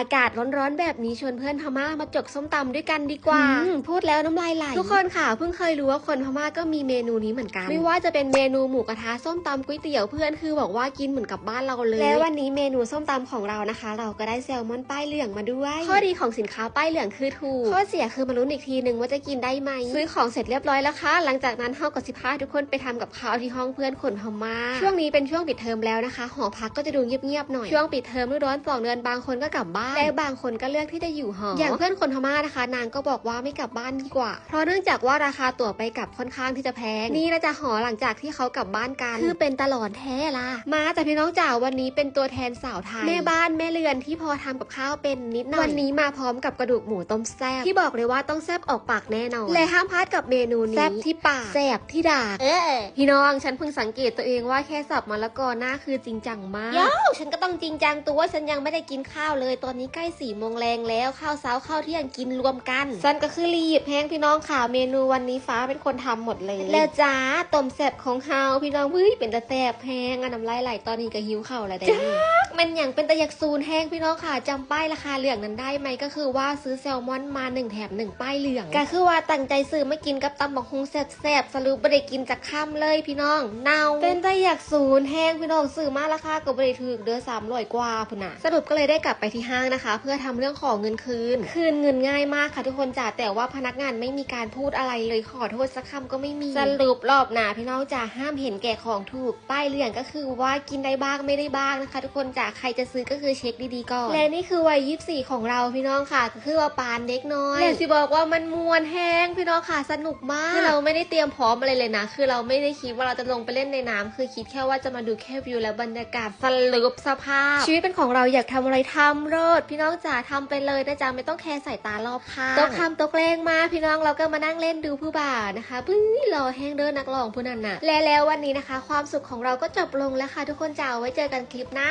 อากาศร้อนๆแบบนี้ชวนเพื่อนพม่ามาจกส้มตำด้วยกันดีกว่า พูดแล้วน้ำลายไหลทุกคนค่ะเพิ่งเคยรู้ว่าคนพม่าก็มีเมนูนี้เหมือนกัน ไม่ว่าจะเป็นเมนูหมูกระทะส้มตำก๋วยเตี๋ยวเพื่อนคือบอกว่ากินเหมือนกับบ้านเราเลย แล้ววันนี้เมนูส้มตำของเรานะคะ เราก็ได้แซลมอนป้ายเหลืองมาด้วย ข้อดีของสินค้าป้ายเหลืองคือถูกข้อเสียคือมาลุ้นอีกทีนึงว่าจะกินได้ไหมซื้อของเสร็จเรียบร้อยแล้วค่ะหลังจากนั้นเฮากับสิพาทุกคนไปทำกับข้าวที่ห้องเพื่อนคนพม่าช่วงนี้เป็นช่วงปิดเทอมแล้วนะคะ หอพักก็จะดูเงียบๆหน่อยช่วงปิดเทอมฤดูร้อนสองเดือนบางคนก็กลับบ้านและบางคนก็เลือกที่จะอยู่หอ อย่างเพื่อนคนพม่านะคะ นางก็บอกว่าไม่กลับบ้านดีกว่า เพราะเนื่องจากว่าราคาตั๋วไปกลับค่อนข้างที่จะแพง นี่นะจะหอหลังจากที่เขากลับบ้านกัน คือเป็นตลอดแท้ล่ะ มาแต่พี่น้องจ๋าวันนี้เป็นตัวแทนสาวไทยแม่บ้านแม่เรือนที่พอทำกับข้าวเป็นนิดหน่อย วันนี้มาพร้อมกับกระดูกหมูต้มแซ่บที่บอกเลยว่าต้องแซ่บออกปากแน่นอน และห้ามพลาดกับเมนูนี้แซ่บที่ปากแซ่บที่ดากเออพี่น้องฉันเพิ่งสังเกตตัวเองว่าแค่สับมะละกอหน้าคือจริงจังมากเย้าฉันก็ต้องจริงจังตัวฉันยังไม่ได้กินข้าวเลยตอนนี้ใกล้สี่โมงแรงแล้วข้าวเช้าข้าวเที่ยงกินรวมกันฉันก็คือรีบแพงพี่น้องค่ะเมนูวันนี้ฟ้าเป็นคนทำหมดเลย แล้วจ้าต้มแซ่บของเฮาพี่น้องเฮ้ยเป็นตะแซ่บแพงอันน้ำลายไหลตอนนี้ก็หิวเข่าวแล้วแต่นี่มันอย่างเป็นตะยักซูนแห้งพี่น้องค่ะจำป้ายราคาเหลืองนั้นได้ไหมก็คือว่าซื้อแซลมอนมาหนึ่งแถมหนึ่งป้ายเหลืองก็คือว่าตั้งใจซื้อมากินกับตำบักฮุงแซ่บๆสรุปไม่ได้กินจากค่ำเลยพี่น้องเน่าเป็นตะยักซูนแห้งพี่น้องซื้อมาราคาก็ไม่ได้ถูกเดือสามร้อยกว่าพุ่นน่ะสรุปก็เลยได้กลับไปที่ห้างนะคะ เพื่อทำเรื่องของเงินคืน คืนเงินง่ายมากค่ะทุกคนจ๋าแต่ว่าพนักงานไม่มีการพูดอะไรเลยขอโทษสักคำก็ไม่มีสรุปรอบหนาพี่น้องจ๋าห้ามเห็นแก่ของถูกป้ายเหลืองก็คือว่ากินได้บ้างไม่ได้บ้างนะคะ ทุกคนจ๋าใครจะซื้อก็คือเช็คดีๆก่อนและนี่คือวัยยี่สี่ของเราพี่น้องค่ะคือว่าปานเด็กน้อยแต่สิบอกว่ามันมวนแห้งพี่น้องค่ะสนุกมากคือเราไม่ได้เตรียมพร้อมอะไรเลยนะ คือเราไม่ได้คิดว่าเราจะลงไปเล่นในน้ำคือคิดแค่ว่าจะมาดูแค่วิวและบรรยากาศสรุปสภาพ ชีวิตเป็นของเราอยากทำอะไรทำเลิศพี่น้องจ๋าทำไปเลยนะจ๊ะไม่ต้องแคร์สายตารอบข้างตกคำตกแรงมาพี่น้องเราก็มานั่งเล่นดูผู้บ่านะคะปื้ยรอแห้งเดินนักร้องผู้นั้นน่ะและแล้ววันนี้นะคะ ความสุขของเราก็จบลงแล้วค่ะทุกคนจ๋าไว้เจอกันคลิปหน้า